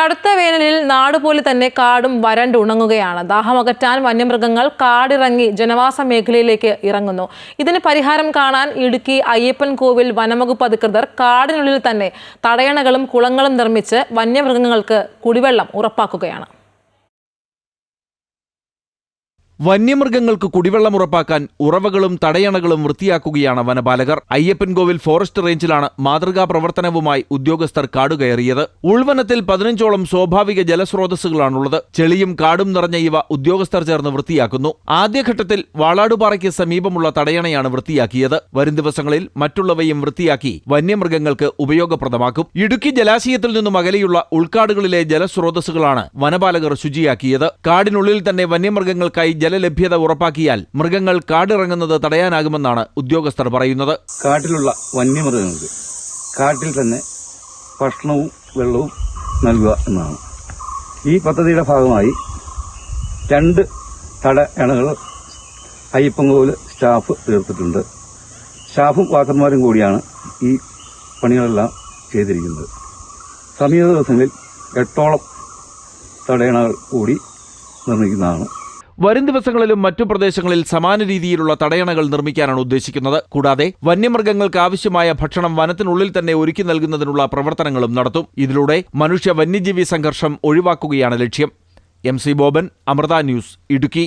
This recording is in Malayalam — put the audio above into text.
കടുത്ത വേനലിൽ നാടുപോലെ തന്നെ കാടും വരണ്ട് ഉണങ്ങുകയാണ്. ദാഹമകറ്റാൻ വന്യമൃഗങ്ങൾ കാടിറങ്ങി ജനവാസ മേഖലയിലേക്ക് ഇറങ്ങുന്നു. ഇതിന് പരിഹാരം കാണാൻ ഇടുക്കി അയ്യപ്പൻ കോവിൽ വനംവകുപ്പ് അധികൃതർ കാടിനുള്ളിൽ തന്നെ തടയണകളും കുളങ്ങളും നിർമ്മിച്ച് വന്യമൃഗങ്ങൾക്ക് കുടിവെള്ളം ഉറപ്പാക്കുകയാണ്. വന്യമൃഗങ്ങൾക്ക് കുടിവെള്ളം ഉറപ്പാക്കാൻ ഉറവകളും തടയണകളും വൃത്തിയാക്കുകയാണ് വനപാലകർ. അയ്യപ്പൻകോവിൽ ഫോറസ്റ്റ് റേഞ്ചിലാണ് മാതൃകാ പ്രവർത്തനവുമായി ഉദ്യോഗസ്ഥർ കാടുകയറിയത് ഉൾവനത്തിൽ പതിനഞ്ചോളം സ്വാഭാവിക ജലസ്രോതസ്സുകളാണുള്ളത്. ചെളിയും കാടും നിറഞ്ഞ ഇവ ഉദ്യോഗസ്ഥർ ചേർന്ന് വൃത്തിയാക്കുന്നു. ആദ്യഘട്ടത്തിൽ വാളാടുപാറയ്ക്ക് സമീപമുള്ള തടയണയാണ് വൃത്തിയാക്കിയത്. വരും ദിവസങ്ങളിൽ മറ്റുള്ളവയും വൃത്തിയാക്കി വന്യമൃഗങ്ങൾക്ക് ഉപയോഗപ്രദമാക്കും. ഇടുക്കി ജലാശയത്തിൽ നിന്നും അകലെയുള്ള ഉൾക്കാടുകളിലെ ജലസ്രോതസ്സുകളാണ് വനപാലകർ ശുചിയാക്കിയത്. കാടിനുള്ളിൽ തന്നെ വന്യമൃഗങ്ങൾക്കായി ജലലഭ്യത ഉറപ്പാക്കിയാൽ മൃഗങ്ങൾ കാടിറങ്ങുന്നത് തടയാനാകുമെന്നാണ് ഉദ്യോഗസ്ഥർ പറയുന്നത്. കാട്ടിലുള്ള വന്യമൃഗങ്ങൾക്ക് കാട്ടിൽ തന്നെ ഭക്ഷണവും വെള്ളവും നൽകുക എന്നാണ് ഈ പദ്ധതിയുടെ ഭാഗമായി രണ്ട് തടയണകൾ അയ്യപ്പൻകോവിൽ സ്റ്റാഫ് തീർത്തിട്ടുണ്ട്. സ്റ്റാഫും വാക്കർമാരും കൂടിയാണ് ഈ പണികളെല്ലാം ചെയ്തിരിക്കുന്നത്. സമീപ ദിവസങ്ങളിൽ എട്ടോളം തടയണകൾ കൂടി നിർമ്മിക്കുന്നതാണ് വരും ദിവസങ്ങളിലും മറ്റു പ്രദേശങ്ങളിൽ സമാന രീതിയിലുള്ള തടയണകൾ നിർമ്മിക്കാനാണ് ഉദ്ദേശിക്കുന്നത്. കൂടാതെ വന്യമൃഗങ്ങൾക്ക് ആവശ്യമായ ഭക്ഷണം വനത്തിനുള്ളിൽ തന്നെ ഒരുക്കി നൽകുന്നതിനുള്ള പ്രവർത്തനങ്ങളും നടത്തും. ഇതിലൂടെ മനുഷ്യ വന്യജീവി സംഘർഷം ഒഴിവാക്കുകയാണ് ലക്ഷ്യം. M C Boban Amrita news Idukki.